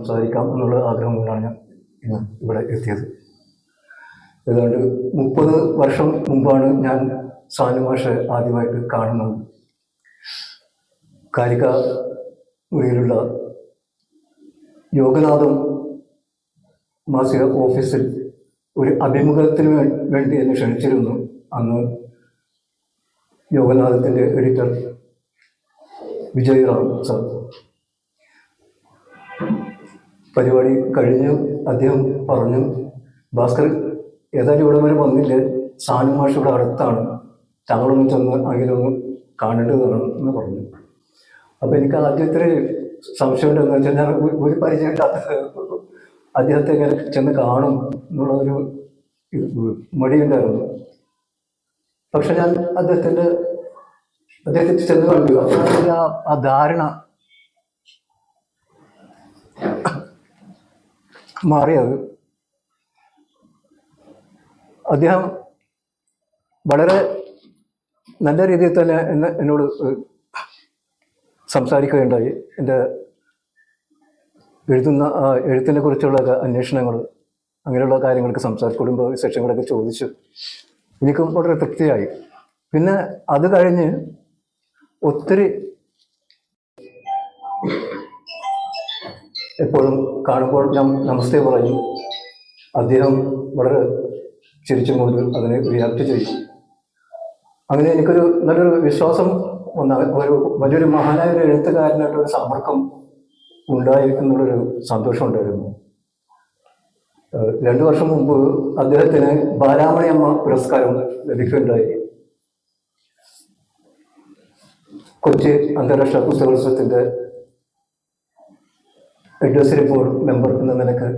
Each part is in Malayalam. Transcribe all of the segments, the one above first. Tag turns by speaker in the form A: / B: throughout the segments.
A: സംസാരിക്കാം എന്നുള്ള ആഗ്രഹം കൊണ്ടാണ് ഞാൻ ഇന്ന് ഇവിടെ എത്തിയത്. ഏതാണ്ട് മുപ്പത് വർഷം മുമ്പാണ് ഞാൻ സാനുമാഷെ ആദ്യമായിട്ട് കാണുന്നത്. കാലിക മുറിയിലുള്ള യോഗനാഥം മാസിക ഓഫീസിൽ ഒരു അഭിമുഖത്തിന് വേണ്ടി എന്നെ ക്ഷണിച്ചിരുന്നു. അന്ന് യോഗനാഥത്തിന്റെ എഡിറ്റർ വിജയ് റാം സാർ. പരിപാടി കഴിഞ്ഞ് അദ്ദേഹം പറഞ്ഞു ഭാസ്കർ ഏതായാലും ഇവിടെ വരെ വന്നില്ല? സാനു മാഷ് ഇവിടെ അടുത്താണ്. താങ്കളൊന്ന് ചെന്ന് അങ്ങിലൊന്ന് കാണേണ്ടതാണ് എന്ന് പറഞ്ഞു. അപ്പോൾ എനിക്ക് ആദ്യത്തെ സംശയം എന്താണെന്ന് വെച്ചാൽ ഞാൻ ഒരു- പരിചയമില്ലാത്ത അദ്ദേഹത്തെ ഇങ്ങനെ ചെന്ന് കാണും എന്നുള്ളൊരു മടിയുണ്ടായിരുന്നു പക്ഷെ ഞാൻ അദ്ദേഹത്തിന്റെ അദ്ദേഹത്തെ ചെന്ന് കണ്ടു. അപ്പോൾ ആ ധാരണ മാറിയത്. അദ്ദേഹം വളരെ നല്ല രീതിയിൽ തന്നെ എന്നെ എന്നോട് സംസാരിക്കുകയുണ്ടായി. എന്റെ എഴുതുന്ന എഴുത്തിനെ കുറിച്ചുള്ള അന്വേഷണങ്ങൾ അങ്ങനെയുള്ള കാര്യങ്ങളൊക്കെ സംസാരിച്ചു കുടുംബ വിശേഷങ്ങളൊക്കെ ചോദിച്ചു. എനിക്കും വളരെ തൃപ്തിയായി. പിന്നെ അത് കഴിഞ്ഞ് ഒത്തിരി എപ്പോഴും കാണുമ്പോൾ ഞാൻ നമസ്തേ പറയും അദ്ദേഹം വളരെ ചിരിച്ചുകൊണ്ട് അതിനെ റിയാക്ട് ചെയ്യും അങ്ങനെ എനിക്കൊരു നല്ലൊരു വിശ്വാസം വന്ന ഒരു വലിയൊരു മഹാനായ ഒരു എഴുത്തുകാരനായിട്ട് ഒരു സമ്പർക്കം ഉണ്ടായി എന്നുള്ളൊരു സന്തോഷം ഉണ്ടായിരുന്നു. ഏഹ് രണ്ടു വർഷം മുമ്പ് അദ്ദേഹത്തിന് ബാലാമണിയമ്മ പുരസ്കാരം ലഭിക്കുകയുണ്ടായി. കൊച്ചി അന്താരാഷ്ട്ര പുസ്തകോത്സവത്തിന്റെ അഡ്വൈസറി ബോർഡ് മെമ്പർ എന്ന നിലയ്ക്ക്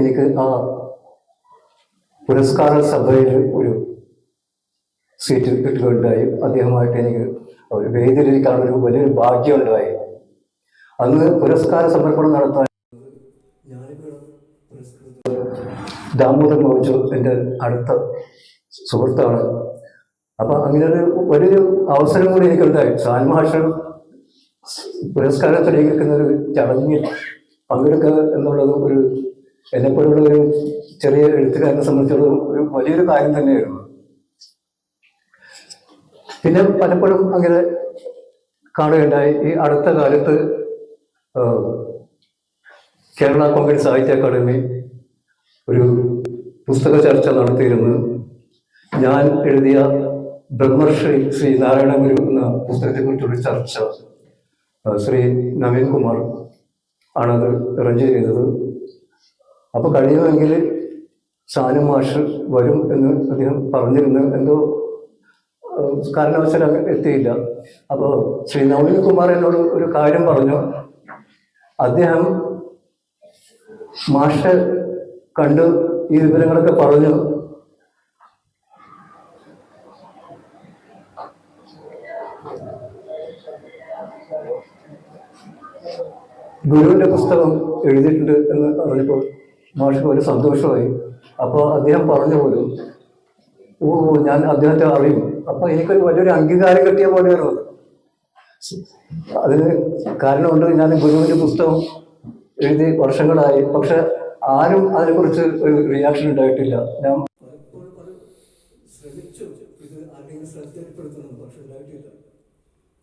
A: എനിക്ക് ആ പുരസ്കാര സഭയിൽ ഒരു സീറ്റ് കിട്ടുകയുണ്ടായി അദ്ദേഹമായിട്ട് എനിക്ക് ഒരു വേദിയിലിരിക്കാനുള്ള ഒരു വലിയൊരു ഭാഗ്യമുണ്ടായി. അന്ന് പുരസ്കാര സമർപ്പണം നടത്താൻ ദാമോദർ മോഹിച്ചു എന്റെ അടുത്ത സുഹൃത്താണ്. അപ്പം അങ്ങനെ ഒരു വലിയൊരു അവസരം കൂടി എനിക്കുണ്ടായി. സാൽമാഷ പുരസ്കാരം സ്വീകരിക്കുന്ന ഒരു ചടങ്ങിൽ പങ്കെടുക്കുക എന്നുള്ളത് ഒരു എന്നെപ്പോലുള്ള ഒരു ചെറിയ എഴുത്തുകാരനെ സംബന്ധിച്ചിടത്തോളം ഒരു വലിയൊരു കാര്യം തന്നെയായിരുന്നു പിന്നെ പലപ്പോഴും അങ്ങനെ കാണുകയുണ്ടായി. ഈ അടുത്ത കാലത്ത് കേരള കോൺഗ്രസ് സാഹിത്യ അക്കാദമി ഒരു പുസ്തക ചർച്ച നടത്തിയിരുന്നു. ഞാൻ എഴുതിയ ബ്രഹ്മർഷി ശ്രീ നാരായണ ഗുരു എന്ന പുസ്തകത്തെക്കുറിച്ചുള്ള ചർച്ച. ശ്രീ നവീൻ കുമാർ ആണത് അറേഞ്ച് ചെയ്തത്. അപ്പോൾ കഴിയുമെങ്കിൽ സാനു മാഷ് വരും എന്ന് അദ്ദേഹം പറഞ്ഞിരുന്നു. എന്തോ കാരണവശാലും എത്തിയില്ല. അപ്പോൾ ശ്രീ നവീൻ കുമാർ എന്നോട് ഒരു കാര്യം പറഞ്ഞു. അദ്ദേഹം മാഷ് കണ്ട് ഈ വിവരങ്ങളൊക്കെ പറഞ്ഞു. ഗുരുവിന്റെ പുസ്തകം എഴുതിയിട്ടുണ്ട് എന്ന് പറഞ്ഞപ്പോൾ മാഷ്ക്ക് ഒരു സന്തോഷമായി. അപ്പോൾ അദ്ദേഹം പറഞ്ഞു പോലും ഓ ഞാൻ അദ്ദേഹത്തെ അറിയും. അപ്പൊ എനിക്കൊരു വലിയൊരു അംഗീകാരം കിട്ടിയ പോലെയാണ്? അത്. അതിന് കാരണമുണ്ട് ഞാൻ ഗുരുവിന്റെ പുസ്തകം എഴുതി വർഷങ്ങളായി. പക്ഷെ ആരും അതിനെക്കുറിച്ച് ഒരു റിയാക്ഷൻ ഉണ്ടായിട്ടില്ല. ഞാൻ ശ്രമിച്ചു പക്ഷെ ഉണ്ടായിട്ടില്ല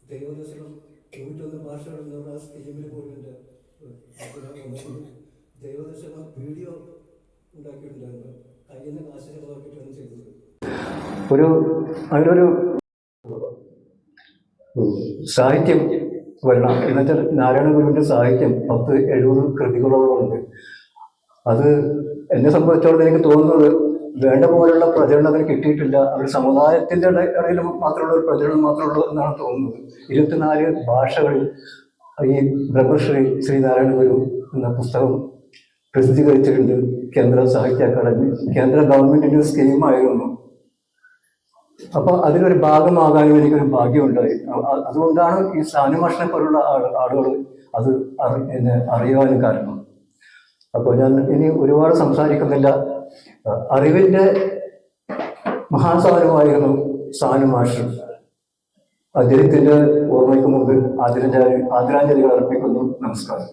A: ദൈവദർശനം നൂറ്റൊന്ന് ഭാഷകൾ എന്നുള്ള സ്കീമിൽ പോലും എന്റെ വീഡിയോ ഒരു അതിനൊരു സാഹിത്യം വരണം. എന്നുവെച്ചാൽ നാരായണ ഗുരുവിന്റെ സാഹിത്യം പത്ത് എഴുപത് കൃതികളോളമുണ്ട്. അത് എന്നെ സംബന്ധിച്ചോളം എനിക്ക് തോന്നുന്നത് വേണ്ട പോലുള്ള പ്രചരണം അതിന് കിട്ടിയിട്ടില്ല. അവർ സമുദായത്തിന്റെ ഇട- ഇടയിൽ മാത്രമുള്ള ഒരു പ്രചരണം മാത്രമേ ഉള്ളൂ എന്നാണ് തോന്നുന്നത്. ഇരുപത്തിനാല് ഭാഷകളിൽ ഈ ബ്രഹ്മശ്രീ ശ്രീനാരായണ ഗുരു എന്ന പുസ്തകം പ്രസിദ്ധീകരിച്ചിട്ടുണ്ട് കേന്ദ്ര സാഹിത്യ അക്കാദമി. കേന്ദ്ര ഗവൺമെന്റിന്റെ സ്കീമായിരുന്നു അപ്പൊ അതിലൊരു ഭാഗമാകാനും എനിക്കൊരു ഭാഗ്യമുണ്ടായി. അതുകൊണ്ടാണ് ഈ സാനുമാഷിനെ പോലുള്ള ആളുകൾ അത് എന്നെ അറിയുവാനും കാരണം. അപ്പോൾ ഞാൻ ഇനി ഒരുപാട് സംസാരിക്കുന്നില്ല. അറിവിന്റെ അറിവിന്റെ മഹാസാനുമായിരുന്നു സാനുമാഷ് അദ്ദേഹത്തിന്റെ ഓർമ്മയ്ക്ക് മുമ്പ് ആദരാഞ്ജലി ആദരാഞ്ജലികൾ അർപ്പിക്കുന്നു. നമസ്കാരം.